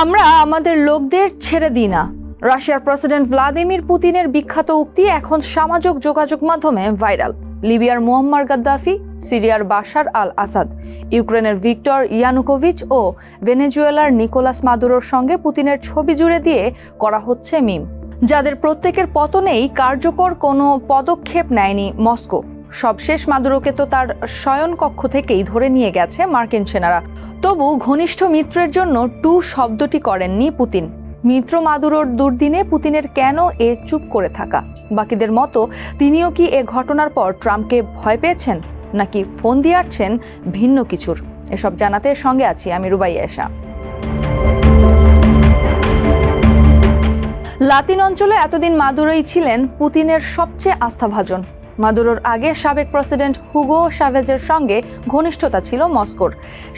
আমরা আমাদের লোকদের ছেড়ে দিই না। রাশিয়ার প্রেসিডেন্ট ভ্লাদিমির পুতিনের বিখ্যাত উক্তি এখন সামাজিক যোগাযোগ মাধ্যমে ভাইরাল। লিবিয়ার মুয়াম্মার গাদ্দাফি, সিরিয়ার বাশার আল আসাদ ইউক্রেনের ভিক্টর ইয়ানুকোভিচ ও ভেনেজুয়েলার নিকোলাস মাদুরোর সঙ্গে পুতিনের ছবি জুড়ে দিয়ে করা হচ্ছে মিম। যাদের প্রত্যেকের পতনেই কার্যকর কোনো পদক্ষেপ নেয়নি মস্কো। সবশেষ মাদুরোকে তো তার শয়নকক্ষ থেকেই ধরে নিয়ে গেছে মার্কিন সেনারা। তবু ঘনিষ্ঠ মিত্রের জন্য টু শব্দটি করেননি পুতিন। মিত্র মাদুরোর দুর্দিনে পুতিনের কেন এ চুপ করে থাকা? বাকিদের মতো তিনিও কি এ ঘটনার পর ট্রাম্পকে ভয় পেয়েছেন? নাকি ফোন দিয়ে আসছেন ভিন্ন কিছুর? এসব জানাতে সঙ্গে আছি আমি রুবাই এশা। লাতিন অঞ্চলে এতদিন মাদুরোই ছিলেন পুতিনের সবচেয়ে আস্থাভাজন। মাদুরোর আগে সাবেক প্রেসিডেন্ট হুগো সাভেজের সঙ্গে ঘনিষ্ঠতা ছিল মস্কোর।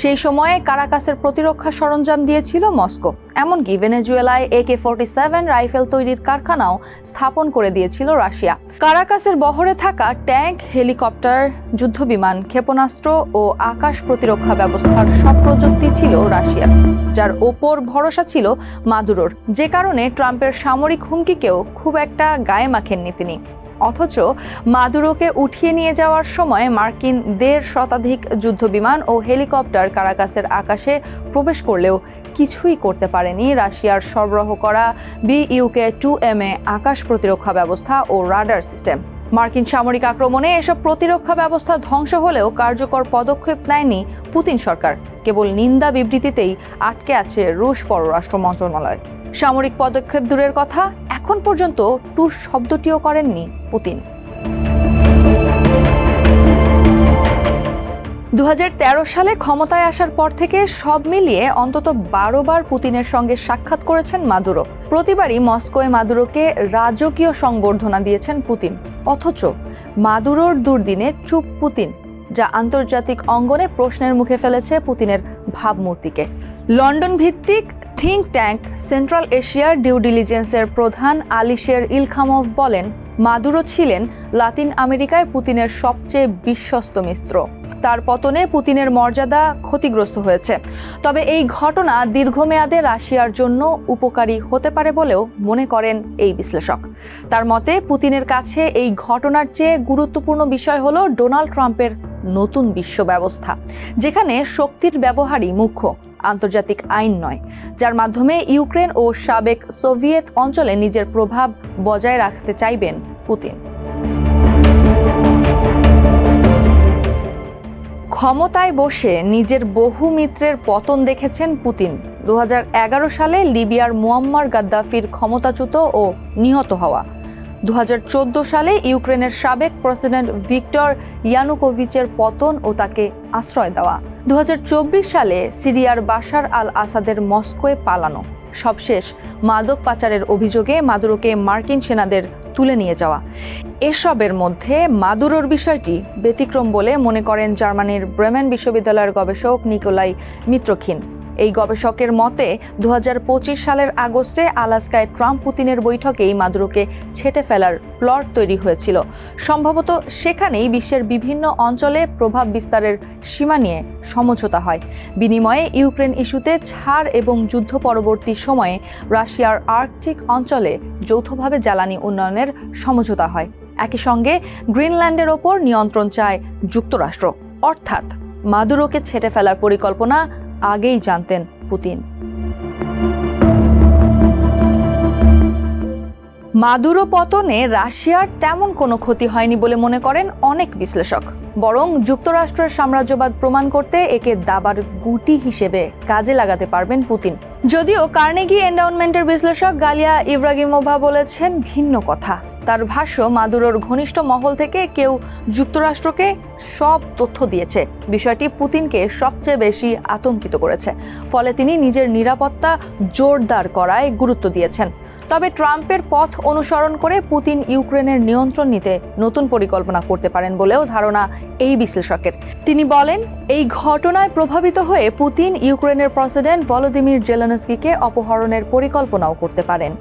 সেই সময়ে কারাকাসের প্রতিরক্ষা সরঞ্জাম দিয়েছিল মস্কো। এমনকি ভেনেজুয়েলায় A K forty seven rifle তৈরির কারখানাও স্থাপন করে দিয়েছিল রাশিয়া। কারাকাসের বহরে থাকা ট্যাঙ্ক, হেলিকপ্টার, যুদ্ধবিমান, ক্ষেপণাস্ত্র ও আকাশ প্রতিরক্ষা ব্যবস্থার সব প্রযুক্তি ছিল রাশিয়ার, যার ওপর ভরসা ছিল মাদুরোর। যে কারণে ট্রাম্পের সামরিক হুমকিকেও খুব একটা গায়ে মাখেননি তিনি। অথচ মাদুরোকে উঠিয়ে নিয়ে যাওয়ার সময় মার্কিন দেড় শতাধিক যুদ্ধবিমান ও হেলিকপ্টার কারাকাসের আকাশে প্রবেশ করলেও কিছুই করতে পারেনি রাশিয়ার সরবরাহ করা বিইউকে টু এম এ আকাশ প্রতিরক্ষা ব্যবস্থা ও রাডার সিস্টেম। মার্কিন সামরিক আক্রমণে এসব প্রতিরক্ষা ব্যবস্থা ধ্বংস হলেও কার্যকর পদক্ষেপ নেয়নি পুতিন সরকার। কেবল নিন্দা বিবৃতিতেই আটকে আছে রুশ পররাষ্ট্র মন্ত্রণালয়। সামরিক পদক্ষেপ দূরের কথা, এখন পর্যন্ত টু শব্দটিও করেননি পুতিন। দু হাজার তেরো সালে ক্ষমতায় আসার পর থেকে সব মিলিয়ে অন্তত বারো বার পুতিনের সঙ্গে সাক্ষাৎ করেছেন মাদুরো। প্রতিবারই মস্কোয় মাদুরোকে রাজকীয় সংবর্ধনা দিয়েছেন পুতিন। অথচ মাদুরোর দুর্দিনে চুপ পুতিন, যা আন্তর্জাতিক অঙ্গনে প্রশ্নের মুখে ফেলেছে পুতিনের ভাবমূর্তিকে। লন্ডন ভিত্তিক থিঙ্ক ট্যাঙ্ক সেন্ট্রাল এশিয়ার ডিউ ডিলিজেন্সের প্রধান আলিশের ইলখামভ বলেন, মাদুরো ছিলেন লাতিন আমেরিকায় পুতিনের সবচেয়ে বিশ্বস্ত মিত্র। তার পতনে পুতিনের মর্যাদা ক্ষতিগ্রস্ত হয়েছে। তবে এই ঘটনা দীর্ঘমেয়াদে রাশিয়ার জন্য উপকারী হতে পারে বলেও মনে করেন এই বিশ্লেষক। তার মতে, পুতিনের কাছে এই ঘটনার চেয়ে গুরুত্বপূর্ণ বিষয় হল ডোনাল্ড ট্রাম্পের নতুন বিশ্ব ব্যবস্থা, যেখানে শক্তির ব্যবহারই মুখ্য। আন্তর্জাতিক আইন নয়, যার মাধ্যমে ইউক্রেন ও সাবেক সোভিয়েত অঞ্চলে নিজের প্রভাব বজায় রাখতে চাইবেন পুতিন। ক্ষমতায় বসে নিজের বহু মিত্রের পতন দেখেছেন পুতিন। দু হাজার এগারো সালে লিবিয়ার মুয়াম্মার গাদ্দাফির ক্ষমতাচ্যুত ও নিহত হওয়া। দু হাজার চোদ্দ সালে ইউক্রেনের সাবেক প্রেসিডেন্ট ভিক্টর ইয়ানুকোভিচের পতন ও তাকে আশ্রয় দেওয়া। দু হাজার চব্বিশ সালে সিরিয়ার বাশার আল আসাদের মস্কোয় পালানো। সবশেষ মাদক পাচারের অভিযোগে মাদুরোকে মার্কিন সেনাদের তুলে নিয়ে যাওয়া। এসবের মধ্যে মাদুরোর বিষয়টি ব্যতিক্রম বলে মনে করেন জার্মানির ব্রেমেন বিশ্ববিদ্যালয়ের গবেষক নিকোলাই মিত্রখিন। এই গবেষকের মতে দু হাজার পঁচিশ সালের আগস্টে আলাস্কায় ট্রাম্প পুতিনের বৈঠকেই মাদুরোকে ছেটে ফেলার প্লট তৈরি হয়েছিল। সম্ভবত সেখানেই বিশ্বের বিভিন্ন অঞ্চলে প্রভাব বিস্তারের সীমা নিয়ে সমঝোতা হয়। বিনিময়ে ইউক্রেন ইস্যুতে ছাড় এবং যুদ্ধ পরবর্তী সময়ে রাশিয়ার আর্কটিক অঞ্চলে যৌথভাবে জ্বালানি উন্নয়নের সমঝোতা হয়। একই সঙ্গে গ্রিনল্যান্ডের ওপর নিয়ন্ত্রণ চায় যুক্তরাষ্ট্র। অর্থাৎ মাদুরোকে ছেটে ফেলার পরিকল্পনা আগেই জানতেন পুতিন। মাদুরো পতনে রাশিয়ার তেমন কোনো ক্ষতি হয়নি বলে মনে করেন অনেক বিশ্লেষক। বরং যুক্তরাষ্ট্রের সাম্রাজ্যবাদ প্রমাণ করতে একে দাবার গুটি হিসেবে কাজে লাগাতে পারবেন পুতিন। যদিও কার্নেগি এন্ডাউনমেন্টের বিশ্লেষক গালিয়া ইব্রাগিমোভা বলেছেন ভিন্ন কথা। তার ভাষ্য, মাদুরোর ঘনিষ্ঠ মহল থেকে কেউ যুক্তরাষ্ট্রকে সব তথ্য দিয়েছে। বিষয়টি পুতিনকে সবচেয়ে বেশি আতঙ্কিত করেছে। ফলে তিনি নিজের নিরাপত্তা জোরদার করায় গুরুত্ব দিয়েছেন। তবে ট্রাম্পের পথ অনুসরণ করে পুতিন ইউক্রেনের নিয়ন্ত্রণ নিতে নতুন পরিকল্পনা করতে পারেন বলেও ধারণা এই বিশ্লেষকের। তিনি বলেন, এই ঘটনায় প্রভাবিত হয়ে পুতিন ইউক্রেনের প্রেসিডেন্ট ভলোদিমির জেলেনস্কিকে অপহরণের পরিকল্পনাও করতে পারেন।